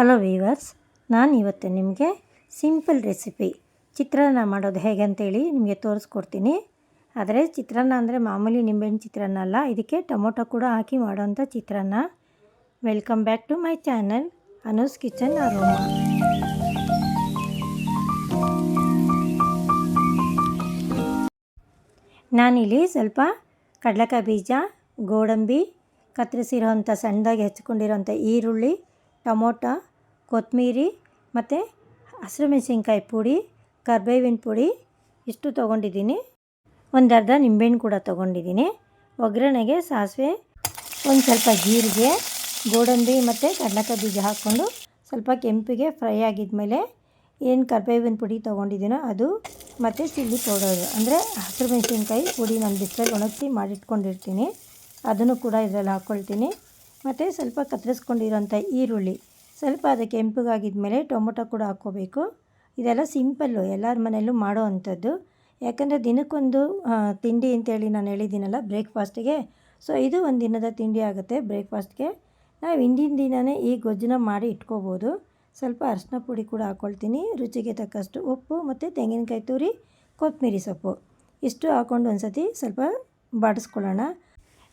Hello viewers ನಾನು ಇವತ್ತು ನಿಮಗೆ ಸಿಂಪಲ್ ರೆಸಿಪಿ ಚಿತ್ರಾನ್ನ ಮಾಡೋದು ಹೇಗೆ ಅಂತೇಳಿ ನಿಮಗೆ ತೋರಿಸ್ಕೊಡ್ತೀನಿ. ಆದರೆ ಚಿತ್ರಾನ್ನ ಅಂದರೆ ಮಾಮೂಲಿ ನಿಂಬೆಹಣ್ಣು ಚಿತ್ರಾನ್ನ ಅಲ್ಲ, ಇದಕ್ಕೆ ಟೊಮೊಟೊ ಕೂಡ ಹಾಕಿ ಮಾಡೋವಂಥ ಚಿತ್ರಾನ್ನ. Welcome back to my channel Anu's kitchen aroma ನಾನಿಲ್ಲಿ ಸ್ವಲ್ಪ ಕಡಲೆಕಾಯಿ ಬೀಜ, ಗೋಡಂಬಿ ಕತ್ತರಿಸಿರೋವಂಥ ಸಣ್ಣದಾಗಿ ಹೆಚ್ಕೊಂಡಿರೋಂಥ ಈರುಳ್ಳಿ, ಟೊಮೊಟೊ ಕೊತ್ತಂಬರಿ ಮತ್ತು ಹಸಿರು ಮೆಣಸಿನ್ಕಾಯಿ ಪುಡಿ, ಕರ್ಬೇವಿನ ಪುಡಿ ಇಷ್ಟು ತೊಗೊಂಡಿದ್ದೀನಿ. ಒಂದು ಅರ್ಧ ನಿಂಬೆಹಣ್ಣು ಕೂಡ ತೊಗೊಂಡಿದ್ದೀನಿ. ಒಗ್ಗರಣೆಗೆ ಸಾಸಿವೆ, ಒಂದು ಸ್ವಲ್ಪ ಜೀರಿಗೆ, ಗೋಡಂಬಿ ಮತ್ತು ಕಡಲೆಕಾಯಿ ಬೀಜ ಹಾಕ್ಕೊಂಡು ಸ್ವಲ್ಪ ಕೆಂಪಿಗೆ ಫ್ರೈ ಆಗಿದ್ಮೇಲೆ ಏನು ಕರ್ಬೇವಿನ ಪುಡಿ ತೊಗೊಂಡಿದ್ದೀನೋ ಅದು ಮತ್ತು ಚಿಲ್ಲಿ ಪೌಡರ್, ಅಂದರೆ ಹಸಿರು ಮೆಣಸಿನ್ಕಾಯಿ ಪುಡಿ ನಾನು ಬಿಸಿಲಲ್ಲಿ ಒಣಗಿಸಿ ಮಾಡಿಟ್ಕೊಂಡಿರ್ತೀನಿ. ಅದನ್ನು ಕೂಡ ಇದರಲ್ಲಿ ಹಾಕ್ಕೊಳ್ತೀನಿ ಮತ್ತು ಸ್ವಲ್ಪ ಕತ್ತರಿಸ್ಕೊಂಡಿರೋಂಥ ಈರುಳ್ಳಿ ಸ್ವಲ್ಪ ಅದು ಕೆಂಪಗಾಗಿದ್ಮೇಲೆ ಟೊಮೊಟೊ ಕೂಡ ಹಾಕ್ಕೋಬೇಕು. ಇದೆಲ್ಲ ಸಿಂಪಲ್ಲು ಎಲ್ಲರ ಮನೆಯಲ್ಲೂ ಮಾಡೋ ಅಂಥದ್ದು. ಯಾಕಂದರೆ ದಿನಕ್ಕೊಂದು ತಿಂಡಿ ಅಂತೇಳಿ ನಾನು ಹೇಳಿದ್ದೀನಲ್ಲ ಬ್ರೇಕ್ಫಾಸ್ಟಿಗೆ ಸೊ ಇದು ಒಂದು ದಿನದ ತಿಂಡಿ ಆಗುತ್ತೆ ಬ್ರೇಕ್ಫಾಸ್ಟ್ಗೆ ನಾವು ಹಿಂದಿನ ದಿನವೇ ಈ ಗೊಜ್ಜನ್ನ ಮಾಡಿ ಇಟ್ಕೋಬೋದು. ಸ್ವಲ್ಪ ಅರಿಶಿನ ಪುಡಿ ಕೂಡ ಹಾಕ್ಕೊಳ್ತೀನಿ ರುಚಿಗೆ ತಕ್ಕಷ್ಟು ಉಪ್ಪು ಮತ್ತು ತೆಂಗಿನಕಾಯಿ ತುರಿ ಕೊತ್ತಂಬರಿ ಸೊಪ್ಪು. ಇಷ್ಟು ಹಾಕ್ಕೊಂಡು ಒಂದು ಸತಿ ಸ್ವಲ್ಪ ಬಾಡಿಸ್ಕೊಳ್ಳೋಣ.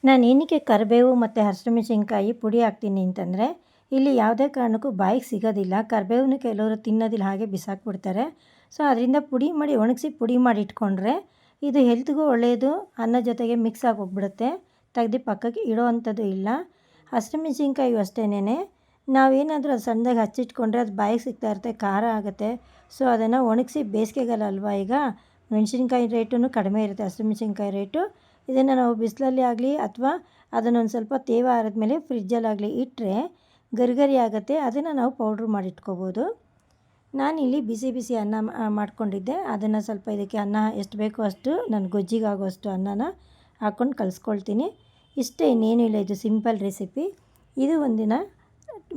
ನಾನು ಏನಕ್ಕೆ ಕರಿಬೇವು ಮತ್ತು ಹಸಿಮೆಣಸಿನ್ಕಾಯಿ ಪುಡಿ ಹಾಕ್ತೀನಿ ಅಂತಂದರೆ ಇಲ್ಲಿ ಯಾವುದೇ ಕಾರಣಕ್ಕೂ ಬಾಯಿಗೆ ಸಿಗೋದಿಲ್ಲ. ಕರಿಬೇವನ್ನ ಕೆಲವರು ತಿನ್ನೋದಿಲ್ಲ, ಹಾಗೆ ಬಿಸಾಕ್ಬಿಡ್ತಾರೆ. ಸೊ ಅದರಿಂದ ಪುಡಿ ಮಾಡಿ, ಒಣಗಿಸಿ ಪುಡಿ ಮಾಡಿ ಇಟ್ಕೊಂಡ್ರೆ ಇದು ಹೆಲ್ತ್ಗೂ ಒಳ್ಳೆಯದು ಅನ್ನ ಜೊತೆಗೆ ಮಿಕ್ಸ್ ಆಗಿ ಹೋಗ್ಬಿಡುತ್ತೆ ತೆಗ್ದು ಪಕ್ಕಕ್ಕೆ ಇಡೋ ಅಂಥದ್ದು ಇಲ್ಲ. ಹಸಿಮೆಣಸಿನ್ಕಾಯಿ ಅಷ್ಟೇನೆ ನಾವೇನಾದರೂ ಅದು ಸಣ್ಣದಾಗಿ ಹಚ್ಚಿಟ್ಕೊಂಡ್ರೆ ಅದು ಬಾಯಿಗೆ ಸಿಗ್ತಾ ಇರುತ್ತೆ, ಖಾರ ಆಗುತ್ತೆ. ಸೊ ಅದನ್ನು ಒಣಗಿಸಿ ಬೇಸಿಗೆಗಾಲ ಅಲ್ವಾ ಈಗ, ಮೆಣಸಿನ್ಕಾಯಿ ರೇಟೂ ಕಡಿಮೆ ಇರುತ್ತೆ, ಹಸಿಮೆಣಸಿನ್ಕಾಯಿ ರೇಟು. ಇದನ್ನು ನಾವು ಬಿಸಿಲಲ್ಲಿ ಆಗಲಿ ಅಥವಾ ಅದನ್ನೊಂದು ಸ್ವಲ್ಪ ತೇವ ಆರಿದ್ಮೇಲೆ ಫ್ರಿಜ್ಜಲ್ಲಾಗಲಿ ಇಟ್ಟರೆ ಗರಿಗರಿ ಆಗುತ್ತೆ ಅದನ್ನು ನಾವು ಪೌಡ್ರ್ ಮಾಡಿಟ್ಕೋಬೋದು. ನಾನಿಲ್ಲಿ ಬಿಸಿ ಬಿಸಿ ಅನ್ನ ಮಾಡ್ಕೊಂಡಿದ್ದೆ. ಅದನ್ನು ಸ್ವಲ್ಪ ಇದಕ್ಕೆ ಅನ್ನ ಎಷ್ಟು ಬೇಕೋ ಅಷ್ಟು ನನ್ನ ಗೊಜ್ಜಿಗಾಗುವಷ್ಟು ಅನ್ನನ ಹಾಕ್ಕೊಂಡು ಕಲಿಸ್ಕೊಳ್ತೀನಿ. ಇಷ್ಟೇ ಇನ್ನೇನು ಇಲ್ಲ, ಇದು ಸಿಂಪಲ್ ರೆಸಿಪಿ. ಇದು ಒಂದಿನ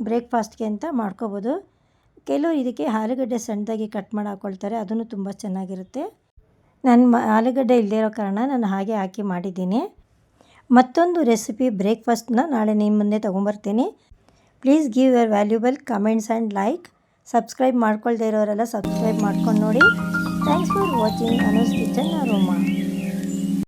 ಬ್ರೇಕ್ಫಾಸ್ಟ್ಗೆ ಅಂತ ಮಾಡ್ಕೋಬೋದು. ಕೆಲವರು ಇದಕ್ಕೆ ಆಲೂಗಡ್ಡೆ ಸಣ್ಣದಾಗಿ ಕಟ್ ಮಾಡಿ ಹಾಕ್ಕೊಳ್ತಾರೆ ಅದನ್ನು ತುಂಬ ಚೆನ್ನಾಗಿರುತ್ತೆ. ನಾನು ಆಲೂಗಡ್ಡೆ ಇಲ್ಲದೇ ಇರೋ ಕಾರಣ ನಾನು ಹಾಗೆ ಹಾಕಿ ಮಾಡಿದ್ದೀನಿ. ಮತ್ತೊಂದು ರೆಸಿಪಿ ಬ್ರೇಕ್ಫಾಸ್ಟ್ನ ನಾಳೆ ನಿಮ್ಮ ಮುಂದೆ ತೊಗೊಂಬರ್ತೀನಿ. Please give your valuable comments and like subscribe ಮಾಡ್ಕೊಳ್ದೇ ಇರೋರೆಲ್ಲ ಸಬ್ಸ್ಕ್ರೈಬ್ ಮಾಡ್ಕೊಂಡು ನೋಡಿ. Thanks for watching Anu's kitchen aroma